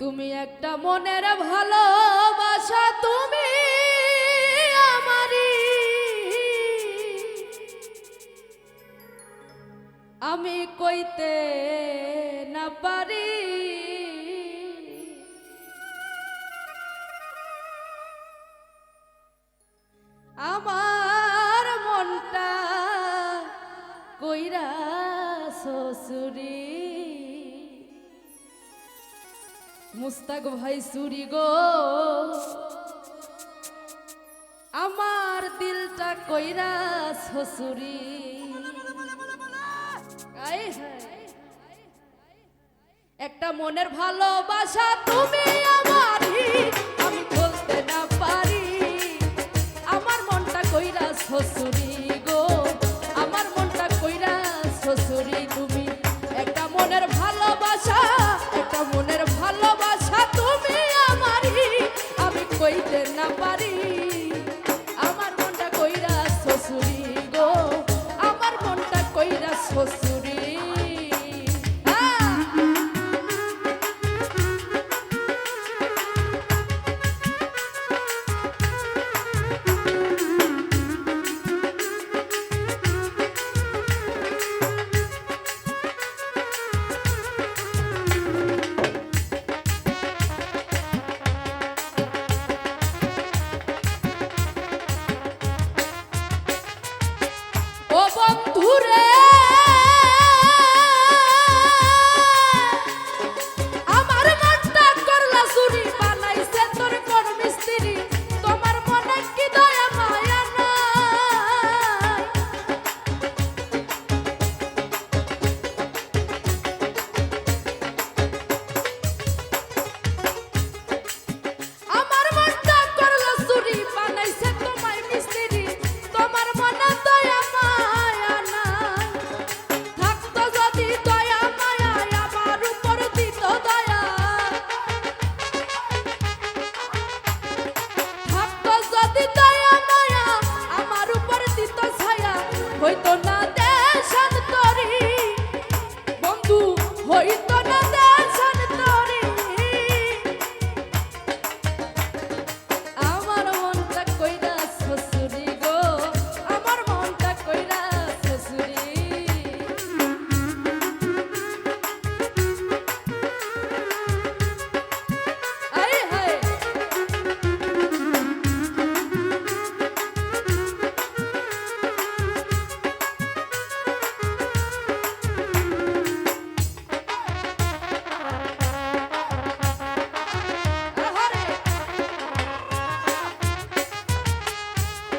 তুমি একটা মনের ভালোবাসা তুমি আমারি আমি কইতে না পারি মুস্তাক ভাই সুরি গো। আমার দিলটা কইরা শ্বশুরি। একটা মনের ভালোবাসা তুমি আমার দূরে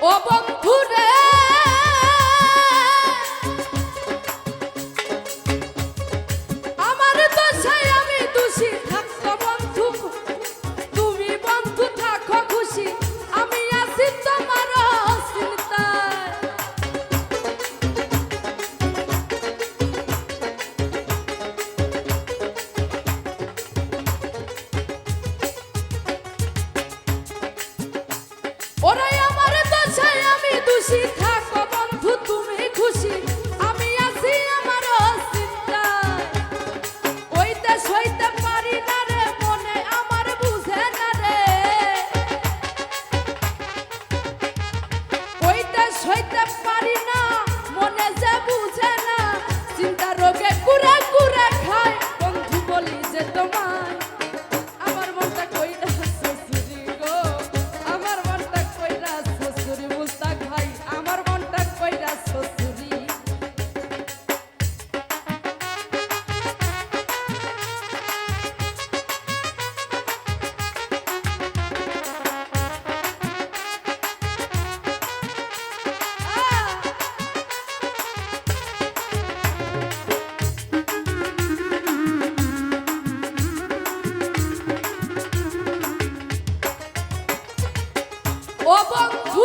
ও বন্ধু সৈতা ও বন্ধু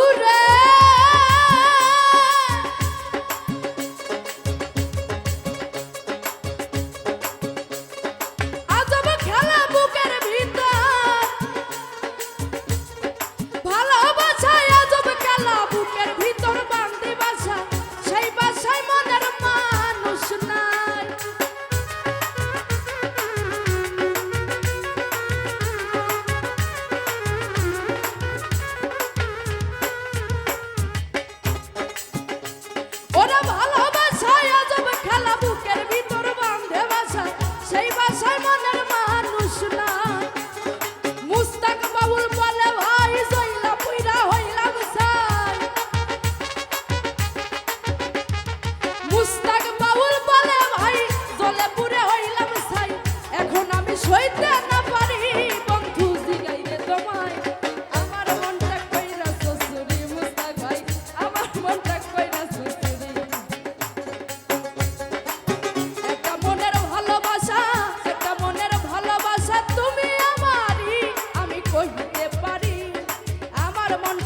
come on.